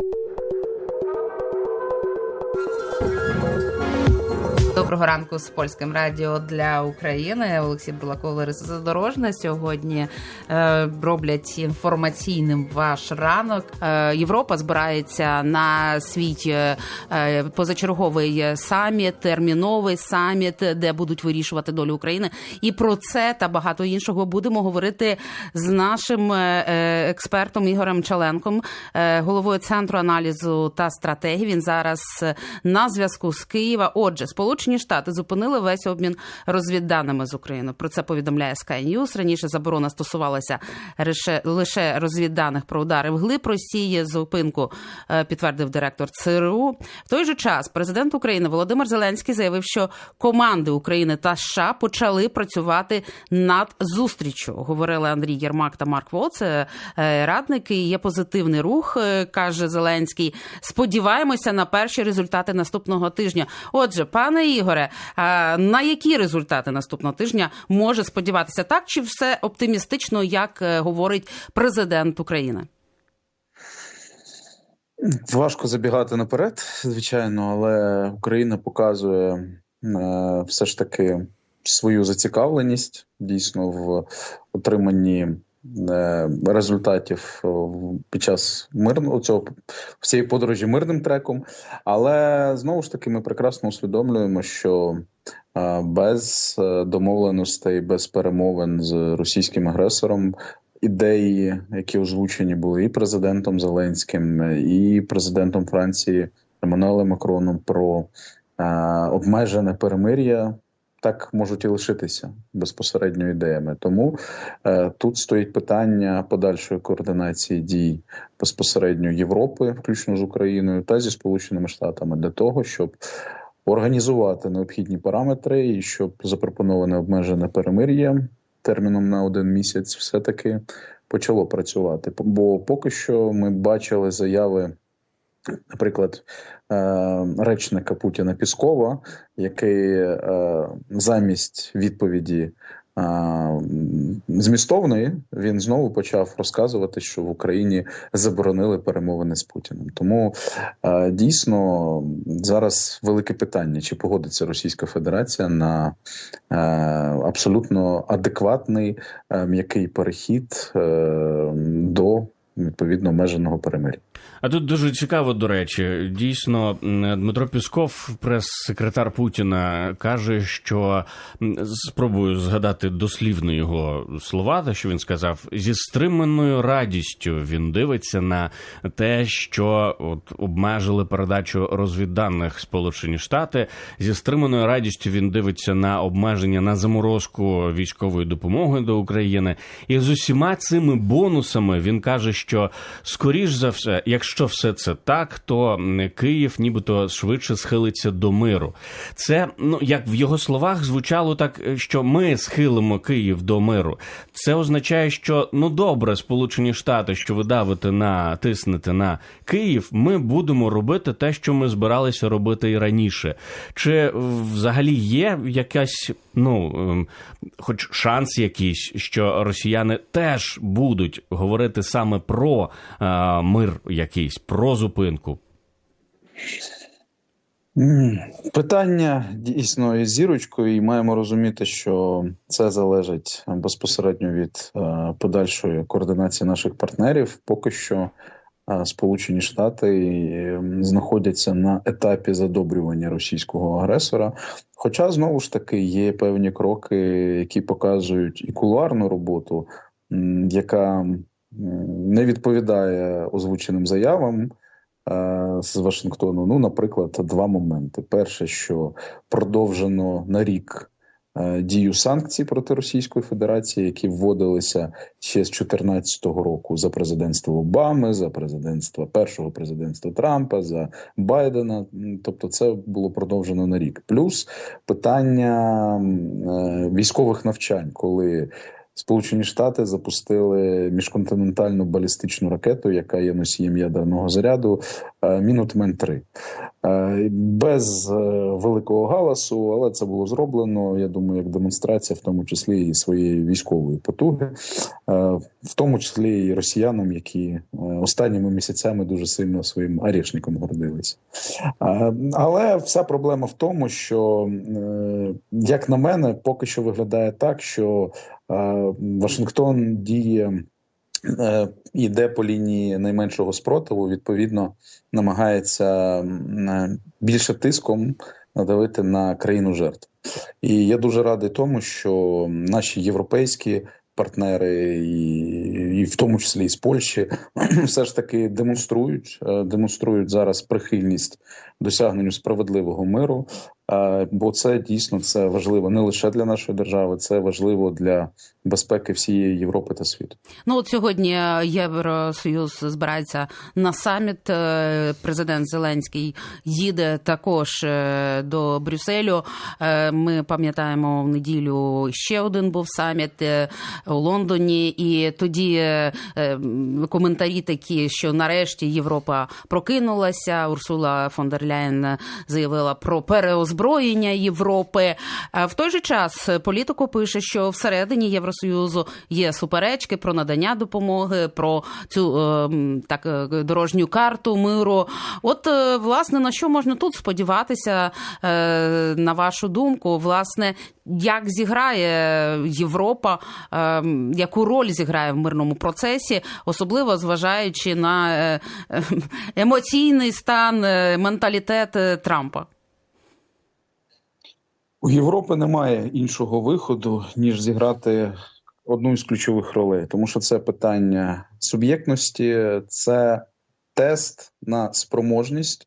you Доброго ранку з польським радіо для України. Олексій Бурлаков, Лариса Задорожна. Сьогодні е, роблять інформаційним ваш ранок. Е, Європа збирається на свій е, позачерговий саміт, терміновий саміт, де будуть вирішувати долю України. І про це та багато іншого будемо говорити з нашим е, е, експертом Ігорем Чаленком, е, головою центру аналізу та стратегії. Він зараз на зв'язку з Києва. Отже, Сполучені Штати зупинили весь обмін розвідданими з Україною. Про це повідомляє Sky News. Раніше заборона стосувалася лише, розвідданих про удари вглиб Росії. Зупинку е, підтвердив директор ЦРУ. В той же час президент України Володимир Зеленський заявив, що команди України та США почали працювати над зустрічю. Говорили Андрій Єрмак та Марк Волц, е, радники. Є позитивний рух, е, каже Зеленський. Сподіваємося на перші результати наступного тижня. Отже, пане Ігоре, на які результати наступного тижня може сподіватися так, чи все оптимістично, як е, говорить президент України? Важко забігати наперед, звичайно, але Україна показує е, все ж таки свою зацікавленість дійсно в отриманні результатів е, під час мирного цього всієї подорожі мирним треком. Але знову ж таки, ми прекрасно усвідомлюємо, що е, без е, домовленостей, без перемовин з російським агресором ідеї, які озвучені були і президентом Зеленським, і президентом Франції Еммануелем Макроном про е, обмежене перемир'я. Так можуть і лишитися безпосередньо ідеями. Тому е, тут стоїть питання подальшої координації дій безпосередньо Європи, включно з Україною, та зі Сполученими Штатами, для того, щоб організувати необхідні параметри і щоб запропоноване обмежене перемир'я терміном на один місяць все таки почало працювати. Бо поки що ми бачили заяви. Наприклад, е, речника Путіна Піскова, який е, замість відповіді е, змістовної він знову почав розказувати, що в Україні заборонили перемовини з Путіним. Тому дійсно зараз велике питання: чи погодиться Російська Федерація на абсолютно адекватний м'який перехід до відповідно обмеженого перемир'я. А тут дуже цікаво, до речі, дійсно Дмитро Пісков, прес-секретар Путіна, каже, що спробую згадати дослівно його слова, те, що він сказав, зі стриманою радістю він дивиться на те, що от обмежили передачу розвідданих Сполучені Штати. Зі стриманою радістю він дивиться на обмеження на заморозку військової допомоги до України, і з усіма цими бонусами він каже, що скоріш за все, якщо все це так, то Київ нібито швидше схилиться до миру. Це ну як в його словах звучало так, що ми схилимо Київ до миру. Це означає, що ну добре, Сполучені Штати, що ви давите на тиснете на Київ, ми будемо робити те, що ми збиралися робити і раніше. Чи взагалі є якась, ну хоч шанс якийсь, що росіяни теж будуть говорити саме про е, мир якийсь, про зупинку? Питання дійсно із зірочкою, і маємо розуміти, що це залежить безпосередньо від е, подальшої координації наших партнерів. Поки що е, Сполучені Штати знаходяться на етапі задобрювання російського агресора. Хоча знову ж таки є певні кроки, які показують і кулуарну роботу, яка не відповідає озвученим заявам з Вашингтону. Ну, наприклад, два моменти: перше, що продовжено на рік дію санкцій проти Російської Федерації, які вводилися ще з 2014 року за президентства Обами, за президентства першого президентства Трампа, за Байдена. Тобто, це було продовжено на рік. Плюс питання військових навчань, коли Сполучені Штати запустили міжконтинентальну балістичну ракету, яка є носієм ядерного заряду. Мінутмен 3 без е, великого галасу, але це було зроблено. Я думаю, як демонстрація, в тому числі і своєї військової потуги, е, в тому числі і росіянам, які е, останніми місяцями дуже сильно своїм арішником гордилися. Але вся проблема в тому, що як на мене, поки що виглядає так, що Вашингтон діє. Іде по лінії найменшого спротиву, відповідно, намагається більше тиском надавити на країну жертв. І я дуже радий тому, що наші європейські партнери, і, і в тому числі і з Польщі, все ж таки демонструють, е, демонструють зараз прихильність досягненню справедливого миру. Бо це дійсно це важливо не лише для нашої держави, це важливо для безпеки всієї Європи та світу. Ну от сьогодні Євросоюз збирається на саміт. Е, президент Зеленський їде також е, до Брюсселю. Е, ми пам'ятаємо в неділю ще один був саміт у Лондоні, і тоді коментарі такі, що нарешті Європа прокинулася. Урсула фон дер Ляєн заявила про переозброєння Європи. В той же час політико пише, що всередині Євросоюзу є суперечки про надання допомоги, про цю е, так е, дорожню карту миру. От е, власне на що можна тут сподіватися, на вашу думку, власне, як зіграє Європа, яку роль зіграє в мирному процесі, особливо зважаючи на емоційний стан, менталітет Трампа? У Європи немає іншого виходу ніж зіграти одну із ключових ролей, тому що це питання суб'єктності, це тест на спроможність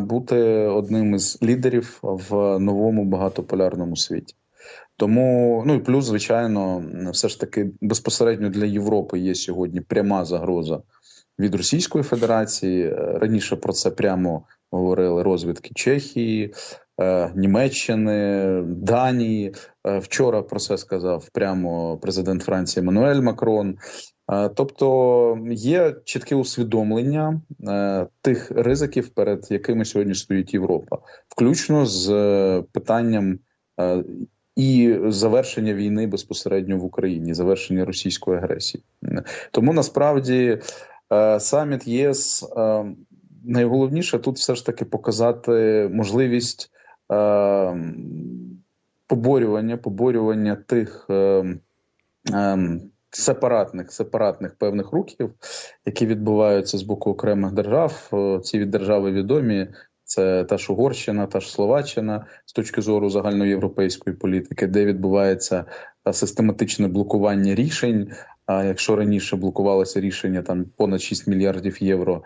бути одним із лідерів в новому багатополярному світі. Тому, ну і плюс, звичайно, все ж таки безпосередньо для Європи є сьогодні пряма загроза від Російської Федерації. Раніше про це прямо говорили розвідки Чехії, Німеччини, Данії. Е, вчора про це сказав прямо президент Франції Еммануель Макрон. Е, тобто є чітке усвідомлення тих ризиків, перед якими сьогодні стоїть Європа, включно з питанням і завершення війни безпосередньо в Україні, завершення російської агресії. Тому насправді саміт ЄС найголовніше тут все ж таки показати можливість Е, поборювання, поборювання тих е, е, сепаратних сепаратних певних рухів, які відбуваються з боку окремих держав. Ці від держави відомі. Це та ж Угорщина, та ж Словаччина з точки зору загальноєвропейської політики, де відбувається систематичне блокування рішень. А якщо раніше блокувалося рішення там понад 6 мільярдів євро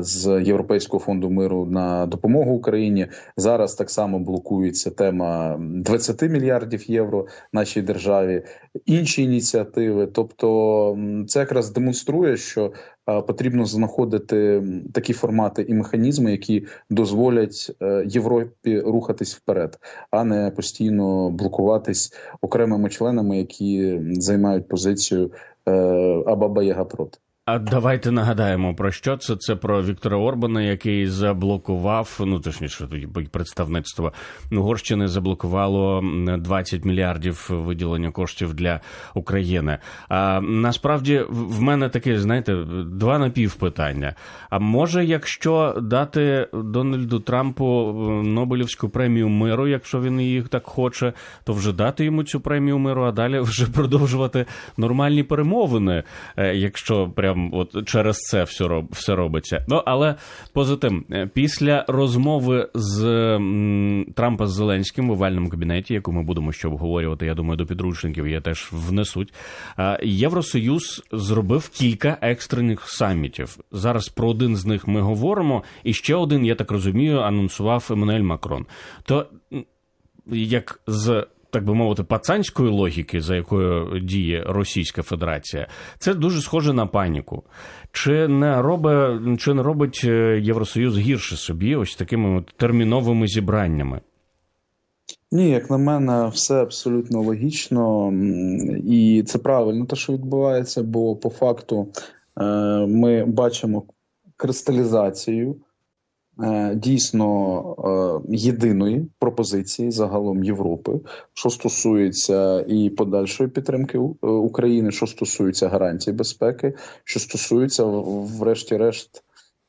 з Європейського фонду миру на допомогу Україні. Зараз так само блокується тема 20 мільярдів євро нашій державі, інші ініціативи. Тобто, це якраз демонструє, що потрібно знаходити такі формати і механізми, які дозволять е, Європі рухатись вперед, а не постійно блокуватись окремими членами, які займають позицію е, Абаба Яга. А давайте нагадаємо про що це. Це про Віктора Орбана, який заблокував, ну точніше, представництво Угорщини заблокувало 20 мільярдів виділення коштів для України. А насправді в мене таке, знаєте, два напівпитання. А може, якщо дати Дональду Трампу Нобелівську премію миру, якщо він її так хоче, то вже дати йому цю премію миру, а далі вже продовжувати нормальні перемовини, е, якщо прям прям от через це все роб, все робиться. Ну але тим, е, після розмови з м, Трампа з Зеленським в овальному кабінеті, яку ми будемо ще обговорювати, я думаю, до підручників є теж внесуть. Євросоюз зробив кілька екстрених самітів. Зараз про один з них ми говоримо, і ще один, я так розумію, анонсував Еммануель Макрон. То як з так би мовити, пацанської логіки, за якою діє Російська Федерація, це дуже схоже на паніку. Чи не робить, чи не робить е, Євросоюз гірше собі ось такими терміновими зібраннями? Ні, як на мене, все абсолютно логічно, і це правильно те, що відбувається, бо по факту е, ми бачимо кристалізацію дійсно е, єдиної пропозиції загалом Європи, що стосується і подальшої підтримки е, України, що стосується гарантій безпеки, що стосується, врешті-решт,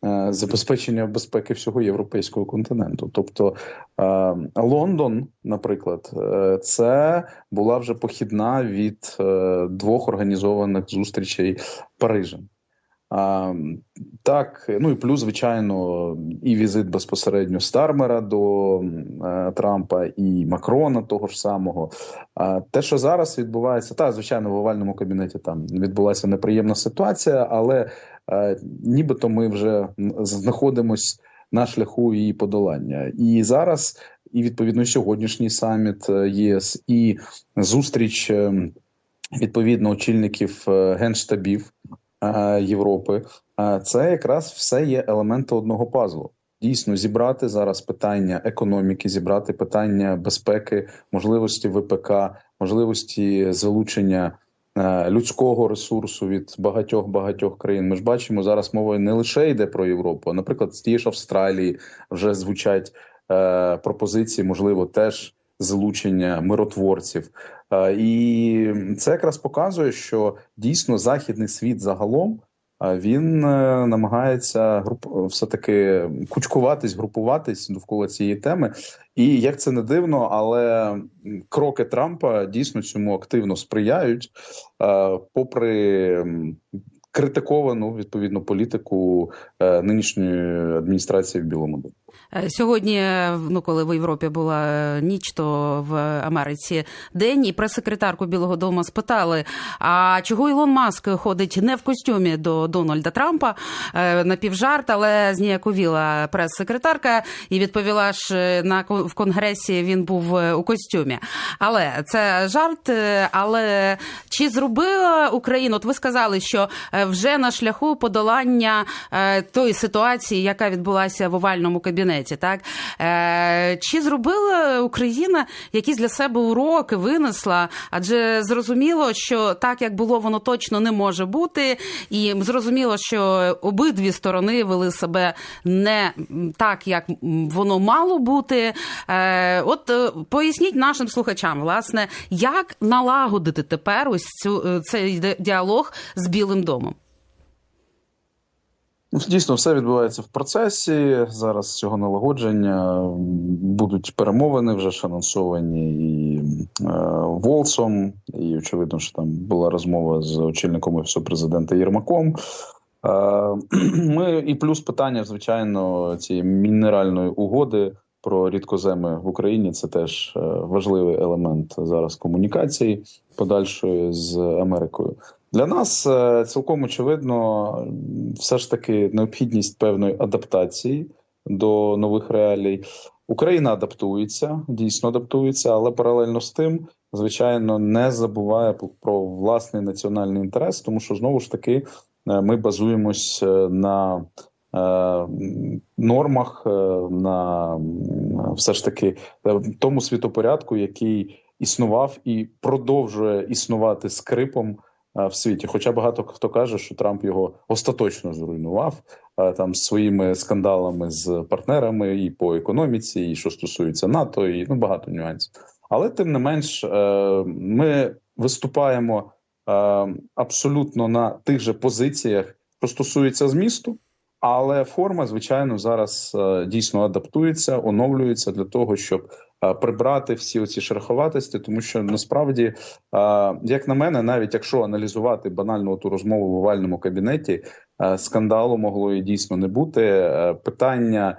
е, забезпечення безпеки всього європейського континенту. Тобто е, Лондон, наприклад, е, це була вже похідна від е, двох організованих зустрічей Парижем. А, так, ну і плюс, звичайно, і візит безпосередньо Стармера до е, Трампа, і Макрона того ж самого. А те, що зараз відбувається, та звичайно, в овальному кабінеті там відбулася неприємна ситуація, але е, нібито ми вже знаходимось на шляху її подолання. І зараз, і відповідно сьогоднішній саміт е, ЄС, і зустріч е, відповідно очільників генштабів Європи. е, Це якраз все є елементи одного пазлу. Дійсно, зібрати зараз питання економіки, зібрати питання безпеки, можливості ВПК, можливості залучення е, людського ресурсу від багатьох багатьох країн. Ми ж бачимо зараз мова не лише йде про Європу, наприклад, з тієї ж Австралії вже звучать е, пропозиції, можливо, теж залучення миротворців. Е, І це якраз показує, що дійсно західний світ загалом е, він е, намагається все таки кучкуватись, групуватись довкола цієї теми. І як це не дивно, але кроки Трампа дійсно цьому активно сприяють, попри критиковану відповідно політику нинішньої адміністрації в Білому домі. Е, Сьогодні, е, ну коли в Європі була е, ніч, то в Америці день, і прес-секретарку Білого Дому спитали: а чого Ілон Маск ходить не в костюмі до Дональда Трампа Е, напівжарт, але зніяковіла прес-секретарка і відповіла ж на в конгресі він був у костюмі. Але це жарт. Але чи зробила Україна? От ви сказали, що вже на шляху подолання тої ситуації, яка відбулася в овальному кабінеті, так Е, чи зробила Україна якісь для себе уроки, винесла? Адже зрозуміло, що так як було, воно точно не може бути, і зрозуміло, що обидві сторони вели себе не так, як воно мало бути. Е, От е, поясніть нашим слухачам, власне, як налагодити тепер ось цю е, цей діалог з Білим домом. Ну, дійсно, все відбувається в процесі. Зараз цього налагодження будуть перемовини вже ж анонсовані і е, Волсом, і очевидно, що там була розмова з очільником офісу президента Єрмаком. Е, ми і плюс питання, звичайно, цієї мінеральної угоди про рідкоземи в Україні. Це теж е, важливий елемент зараз комунікації подальшої з Америкою. Для нас е, цілком очевидно, все ж таки необхідність певної адаптації до нових реалій. Україна адаптується, дійсно адаптується, але паралельно з тим, звичайно, не забуває про власний національний інтерес, тому що знову ж таки е, ми базуємось е, на нормах, на все ж таки тому світопорядку, який існував і продовжує існувати скрипом в світі. Хоча багато хто каже, що Трамп його остаточно зруйнував е, там своїми скандалами з партнерами і по економіці, і що стосується НАТО, і ну багато нюансів. Але тим не менш, е, ми виступаємо е, абсолютно на тих же позиціях, що стосується змісту. Але форма, звичайно, зараз е, дійсно адаптується, оновлюється для того, щоб е, прибрати всі оці шероховатості, тому що насправді, е, як на мене, навіть якщо аналізувати банально ту розмову в овальному кабінеті, скандалу могло і дійсно не бути. Питання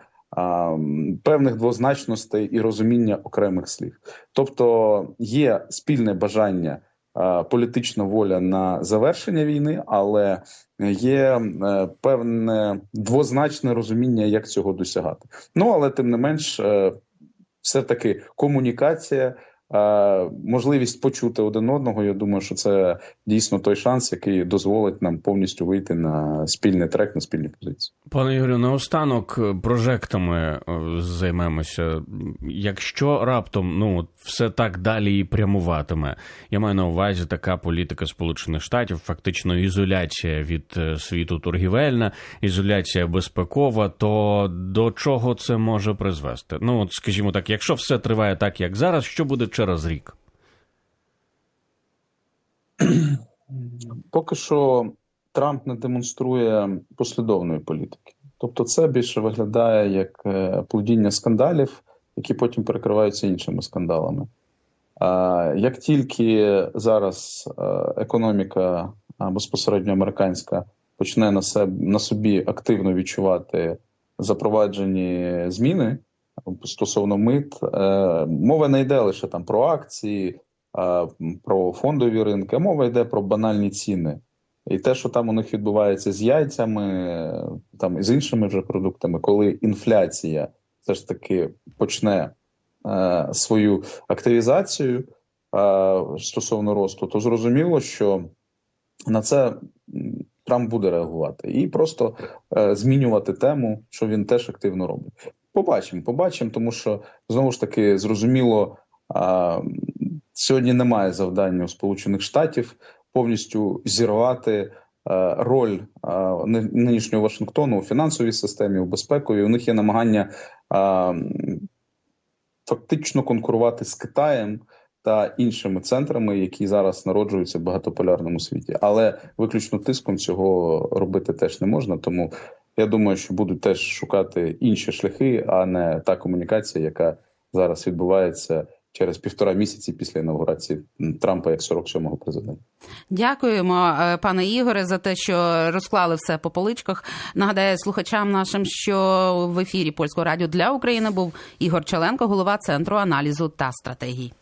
певних двозначностей і розуміння окремих слів, тобто є спільне бажання. Е, Політична воля на завершення війни, але є е, певне двозначне розуміння, як цього досягати. Ну але тим не менш, е, все таки комунікація, можливість почути один одного. Я думаю, що це дійсно той шанс, який дозволить нам повністю вийти на спільний трек, на спільні позиції. Пане Ігорю, наостанок е, прожектами е, займемося. Якщо раптом ну все так далі і прямуватиме, я маю на увазі така політика Сполучених Штатів, фактично ізоляція від е, світу торгівельна, ізоляція безпекова. То до чого це може призвести? Ну от скажімо так, якщо все триває так, як зараз, що буде через рік? Поки що Трамп не демонструє послідовної політики. Тобто, це більше виглядає як е, плодіння скандалів, які потім перекриваються іншими скандалами. Як тільки зараз е, економіка безпосередньо американська почне на себе на собі активно відчувати запроваджені зміни стосовно мит, е, мова не йде лише там про акції, про фондові ринки, мова йде про банальні ціни. І те, що там у них відбувається з яйцями, там і з іншими вже продуктами, коли інфляція все ж таки почне е, свою активізацію е, стосовно росту, то зрозуміло, що на це Трамп буде реагувати і просто е, змінювати тему, що він теж активно робить. Побачимо, побачимо, тому що знову ж таки зрозуміло, е, сьогодні немає завдання у Сполучених Штатів повністю зірвати е, роль ни- нинішнього Вашингтону у фінансовій системі, у безпековій. У них є намагання м, фактично конкурувати з Китаєм та іншими центрами, які зараз народжуються в багатополярному світі. Але виключно тиском цього робити теж не можна. Тому я думаю, що будуть теж шукати інші шляхи, а не та комунікація, яка зараз відбувається через півтора місяці після інаугурації Трампа як 47-го президента. Дякуємо, е, пане Ігоре, за те, що розклали все по поличках. Нагадаю слухачам нашим, що в ефірі польського радіо для України був Ігор Челенко, голова центру аналізу та стратегій.